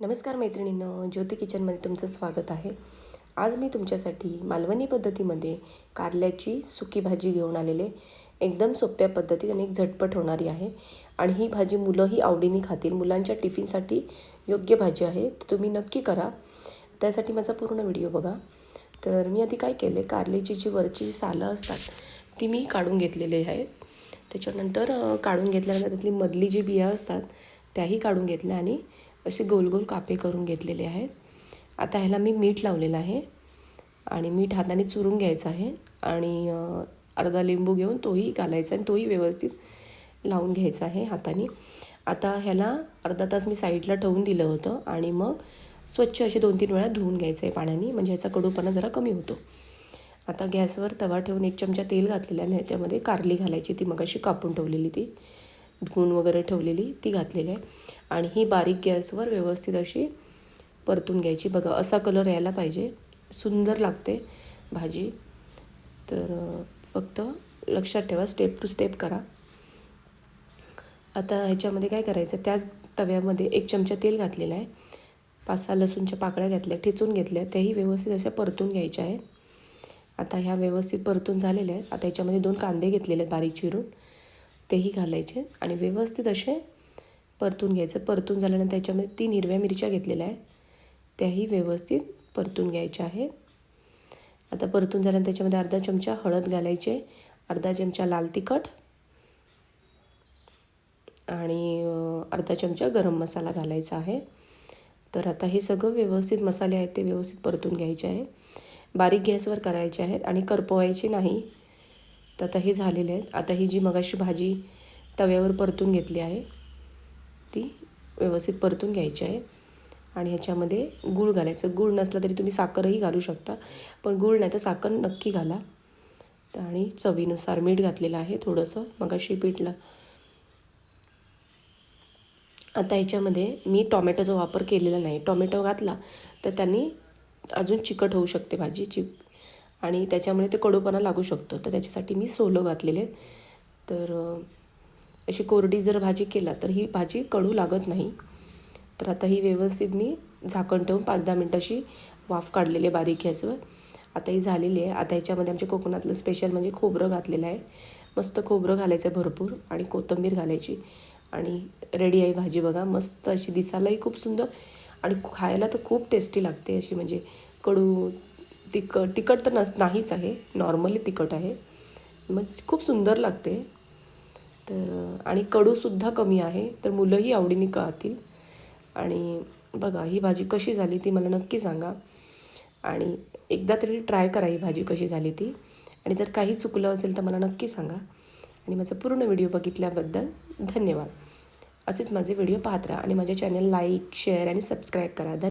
नमस्कार मैत्रिणींनं ज्योती किचनमध्ये तुमचं स्वागत आहे. आज मी तुमच्यासाठी मालवणी पद्धतीमध्ये कारल्याची सुकी भाजी घेऊन आलेले. एकदम सोप्या पद्धतीत आणि एक झटपट होणारी आहे. आणि ही भाजी मुलंही आवडीने खातील. मुलांच्या टिफिनसाठी योग्य भाजी आहे. तर तुम्ही नक्की करा. त्यासाठी माझा पूर्ण व्हिडिओ बघा. तर मी आधी काय केले कारल्याची जी वरची सालं असतात ती मी काढून घेतलेली आहेत. त्याच्यानंतर काढून घेतल्यानंतर त्यातली मधली जी बिया असतात त्याही काढून घेतल्या आणि असे गोल गोल कापे करून घेतलेले आहेत. आता ह्याला मी मीठ लावलेलं आहे. आणि मीठ हाताने चुरून घ्यायचं आहे. आणि अर्धा लिंबू घेऊन तोही घालायचा आणि तोही व्यवस्थित लावून घ्यायचा आहे हाताने. आता ह्याला अर्धा तास मी साईडला ठेवून दिलं होतं. आणि मग स्वच्छ असे दोन तीन वेळा धुवून घ्यायचं आहे पाण्याने. म्हणजे ह्याचा कडूपणा जरा कमी होतो. आता गॅसवर तवा ठेवून एक चमचा तेल घातलेला आणि ह्याच्यामध्ये कारली घालायची ती मगाशी कापून ठेवलेली ती. धुवून वगैरे ठेवलेली ती घातलेली आहे. आणि ही बारीक गॅसवर व्यवस्थित अशी परतून घ्यायची. बघा असा कलर यायला पाहिजे. सुंदर लागते भाजी. तर फक्त लक्षात ठेवा स्टेप टू स्टेप करा. आता ह्याच्यामध्ये काय करायचं? त्याच तव्यामध्ये एक चमचा तेल घातलेलं आहे. पाच सहा लसूणच्या पाकळ्या घातल्या ठेचून घेतल्या. त्याही व्यवस्थित अशा परतून घ्यायच्या आहेत. आता ह्या व्यवस्थित परतून झालेल्या आहेत. आता याच्यामध्ये दोन कांदे घेतलेले आहेत बारीक चिरून. तेही घालायचे आणि व्यवस्थित असे परतून घ्यायचं. परतून झाल्यानंतर त्याच्यामध्ये तीन हिरव्या मिरच्या घेतलेल्या आहेत. त्याही व्यवस्थित परतून घ्यायच्या आहेत. आता परतून झाल्यानंतर त्याच्यामध्ये अर्धा चमचा हळद घालायचे अर्धा चमचा लाल तिखट आणि अर्धा चमचा गरम मसाला घालायचा आहे. तर आता हे सगळं व्यवस्थित मसाले आहेत ते व्यवस्थित परतून घ्यायचे आहेत. बारीक गॅसवर करायचे आहेत आणि करपवायचे नाही. तर आता हे झालेले आहेत. आता ही जी मगाशी भाजी तव्यावर परतून घेतली आहे ती व्यवस्थित परतून घ्यायची आहे. आणि ह्याच्यामध्ये गूळ घालायचं. गूळ नसला तरी तुम्ही साखरही घालू शकता. पण गूळ नाही तर साखर नक्की घाला. तर आणि चवीनुसार मीठ घातलेलं आहे थोडंसं. मगाशी पीठला. आता ह्याच्यामध्ये मी टॉमॅटोचा वापर केलेला नाही. टॉमॅटो घातला तर त्यांनी अजून चिकट होऊ शकते भाजी. चिक आणि त्याच्यामुळे ते कडूपणा लागू शकतो. तर त्याच्यासाठी मी सोलं घातलेले आहेत. तर अशी कोरडी जर भाजी केला तर ही भाजी कडू लागत नाही. तर आता ही व्यवस्थित मी झाकण ठेवून पाच दहा मिनटाशी वाफ काढलेली आहे बारीक गॅसवर. आता ही झालेली आहे. आता ह्याच्यामध्ये आमच्या कोकणातलं स्पेशल म्हणजे खोबरं घातलेलं आहे. मस्त खोबरं घालायचं आहे भरपूर आणि कोथिंबीर घालायची. आणि रेडी आहे भाजी बघा. मस्त अशी दिसायलाही खूप सुंदर आणि खायला तर खूप टेस्टी लागते अशी म्हणजे कडू तिखट तिखट तर नस नाहीच आहे. नॉर्मली तिखट आहे. मग खूप सुंदर लागते. तर आणि कडूसुद्धा कमी आहे. तर मुलंही आवडीने कळतील. आणि बघा ही भाजी कशी झाली ती मला नक्की सांगा. आणि एकदा तरी ट्राय करा ही भाजी कशी झाली ती. आणि जर काही चुकलं असेल तर मला नक्की सांगा. आणि माझा पूर्ण व्हिडिओ बघितल्याबद्दल धन्यवाद. असेच माझे व्हिडिओ पाहत राहा आणि माझ्या चॅनल लाईक शेअर आणि सबस्क्राईब करा. धन्यवाद